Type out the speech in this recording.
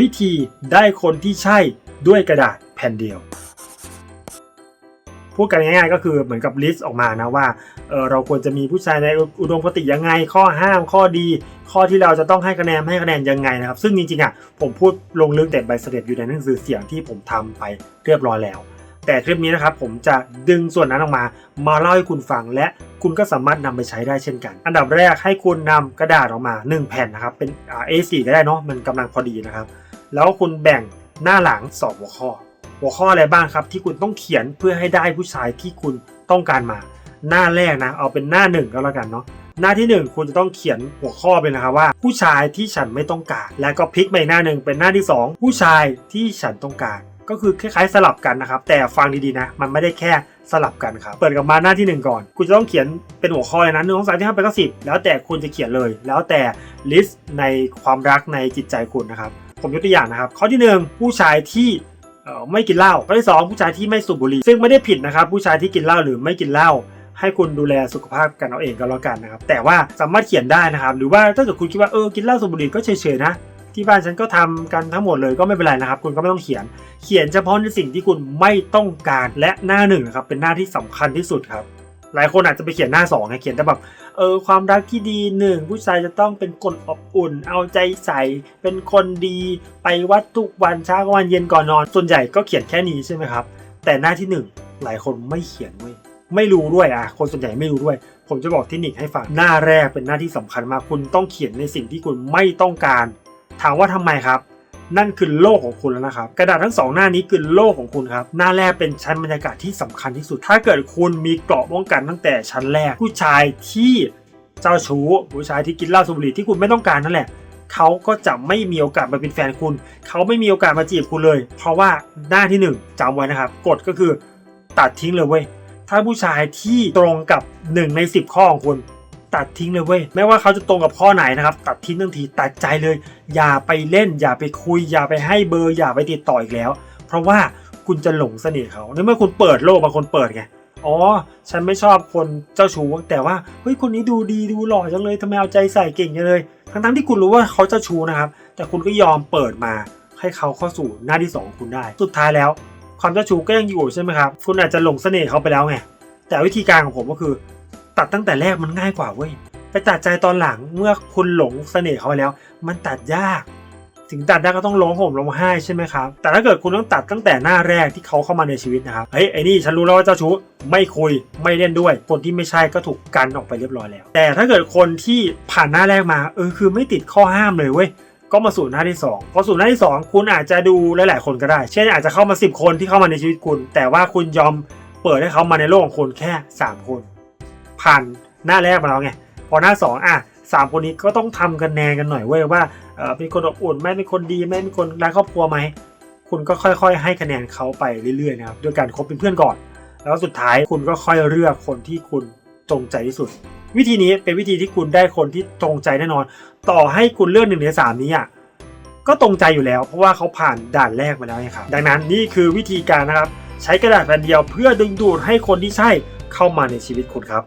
วิธีได้คนที่ใช่ด้วยกระดาษแผ่นเดียว พูดกันง่ายๆก็คือเหมือนกับลิสต์ออกมานะว่าเออเราควรจะมีผู้ชายในอุดมคติยังไง ข้อห้ามข้อดี ข้อที่เราจะต้องให้คะแนนให้คะแนนยังไงนะครับ ซึ่งจริงๆอะผมพูดลงลึกแต่ใบเสด็จอยู่ในหนังสือเสียงที่ผมทำไปเรียบร้อยแล้ว แต่คลิปนี้นะครับผมจะดึงส่วนนั้นออกมา มาเล่าให้คุณฟังและคุณก็สามารถนำไปใช้ได้เช่นกัน อันดับแรกให้คุณนำกระดาษออกมา 1 แผ่นนะครับเป็น A4 ก็ได้เนาะมันกำลังพอดีนะครับ แล้วคุณแบ่งหน้าหลังสองหัวข้อ หัวข้ออะไรบ้างครับ ที่คุณต้องเขียนเพื่อให้ได้ผู้ชายที่คุณต้องการมา หน้าแรกนะ เอาเป็นหน้าหนึ่งก็แล้วกันเนาะหน้าที่หนึ่งคุณจะต้องเขียนหัวข้อไปนะครับว่า ผู้ชายที่ฉันไม่ต้องการ แล้วก็พลิกไปหน้าหนึ่งเป็นหน้าที่สองผู้ชายที่ฉันต้องการ ก็คือคล้ายๆสลับกันนะครับ แต่ฟังดีๆนะ มันไม่ได้แค่สลับกันครับเปิดกับมาหน้าที่หนึ่งก่อน คุณจะต้องเขียนเป็นหัวข้อเลยนะหนึ่งสองสามสี่ห้าแปดเก้าสิบแล้วแต่คุณจะเขียนเลย แล้วแต่ลิสต์ในความรักในจิตใจคุณนะครับ ผมยกตัวอย่างนะครับ ข้อที่หนึ่งผู้ชายที่ไม่กินเหล้าข้อที่สองผู้ชายที่ไม่สูบบุหรี่ซึ่งไม่ได้ผิดนะครับ ผู้ชายที่กินเหล้าหรือไม่กินเหล้าให้คุณดูแลสุขภาพกันเอาเองก็แล้วกันนะครับ แต่ว่าสามารถเขียนได้นะครับ หรือว่าถ้าเกิดคุณคิดว่าเออกินเหล้าสูบบุหรี่ก็เฉยๆนะที่บ้านฉันก็ทำกันทั้งหมดเลยก็ไม่เป็นไรนะครับ คุณก็ไม่ต้องเขียน เขียนเฉพาะในสิ่งที่คุณไม่ต้องการและหน้าหนึ่งนะครับเป็นหน้าที่สำคัญที่สุดครับ หลายคนอาจจะไปเขียนหน้าสองไงเขียนแต่แบบเออความรักที่ดีหนึ่งผู้ชายจะต้องเป็นคนอบอุ่น เอาใจใส่เป็นคนดีไปวัดทุกวันเช้ากวันเย็นก่อนนอน ส่วนใหญ่ก็เขียนแค่นี้ใช่ไหมครับ แต่หน้าที่หนึ่งหลายคนไม่เขียนเว้ยไม่รู้ด้วยอะคนส่วนใหญ่ไม่รู้ด้วย ผมจะบอกเทคนิคให้ฟังหน้าแรกเป็นหน้าที่สำคัญมากคุณต้องเขียนในสิ่งที่คุณไม่ต้องการ ถามว่าทำไมครับ นั่นคือโลกของคุณแล้วนะครับ กระดาษทั้งสองหน้านี้คือโลกของคุณครับ หน้าแรกเป็นชั้นบรรยากาศที่สำคัญที่สุด ถ้าเกิดคุณมีเกราะป้องกันตั้งแต่ชั้นแรก ผู้ชายที่เจ้าชู้ผู้ชายที่กินเหล้าสูบบุหรี่ที่คุณไม่ต้องการนั่นแหละเขาก็จะไม่มีโอกาสมาเป็นแฟนคุณ เขาไม่มีโอกาสมาจีบคุณเลย เพราะว่าหน้าที่หนึ่งจำไว้นะครับ กฎก็คือตัดทิ้งเลยเว้ย ถ้าผู้ชายที่ตรงกับหนึ่งในสิบข้อของคุณ ตัดทิ้งเลยเว้ยไม่ว่าเขาจะตรงกับข้อไหนนะครับตัดทิ้งทันทีตัดใจเลย อย่าไปเล่น อย่าไปคุย อย่าไปให้เบอร์ อย่าไปติดต่ออีกแล้ว เพราะว่าคุณจะหลงเสน่ห์เขาในเมื่อคุณเปิดโลกบางคนเปิดไงอ๋อ ฉันไม่ชอบคนเจ้าชู้ แต่ว่า เฮ้ย คนนี้ดูดีดูหล่อจังเลยทำไมเอาใจใส่เก่งจังเลย ทั้งๆที่คุณรู้ว่าเขาเจ้าชู้นะครับ แต่คุณก็ยอมเปิดมา ให้เขาเข้าสู่หน้าที่สองของคุณได้ สุดท้ายแล้ว ความเจ้าชู้ก็ยังอยู่ใช่ไหมครับ คุณอาจจะหลงเสน่ห์เขาไปแล้วไง แต่วิธีการของผมก็คือ ตัดตั้งแต่แรกมันง่ายกว่าเว้ยไปตัดใจตอนหลังเมื่อคุณหลงเสน่ห์เขาไปแล้ว มันตัดยาก ถึงตัดได้ก็ต้องร้องห่มร้องไห้ใช่ไหมครับ แต่ถ้าเกิดคุณต้องตัดตั้งแต่หน้าแรกที่เขาเข้ามาในชีวิตนะครับเฮ้ยไอ้นี่ฉันรู้แล้วว่าเจ้าชู้ไม่คุยไม่เล่นด้วย คนที่ไม่ใช่ก็ถูกกันออกไปเรียบร้อยแล้ว แต่ถ้าเกิดคนที่ผ่านหน้าแรกมาเออคือไม่ติดข้อห้ามเลยเว้ยก็มาสู่หน้าที่2พอสู่หน้าที่ 2 คุณอาจจะดูหลาย ๆ คนก็ได้ เช่นอาจจะเข้ามา 10 คนที่เข้ามาในชีวิตคุณ แต่ว่าคุณยอมเปิดให้เขามาในโลกของคุณแค่ 3 คน ผ่านหน้าแรกมาแล้วไงพอหน้า 2 อะสามคนนี้ก็ต้องทำกันแนนกันหน่อยเว้ยว่าเออเป็นคนอบอุ่นไหมเป็นคนดีไหมเป็นคนรักครอบครัวไหมคุณก็ค่อยๆ ให้คะแนนเขาไปเรื่อยๆนะครับด้วยการคบเป็นเพื่อนก่อน แล้วสุดท้ายคุณก็ค่อยเลือกคนที่คุณตรงใจที่สุด วิธีนี้เป็นวิธีที่คุณได้คนที่ตรงใจแน่นอน ต่อให้คุณเลือกหนึ่งในสามนี้อะก็ตรงใจอยู่แล้ว เพราะว่าเขาผ่านด่านแรกมาแล้วไงครับดังนั้นนี่คือวิธีการนะครับ ใช้กระดาษแผ่นเดียวเพื่อดึงดูดให้คนที่ใช่เข้ามาในชีวิตคุณครับ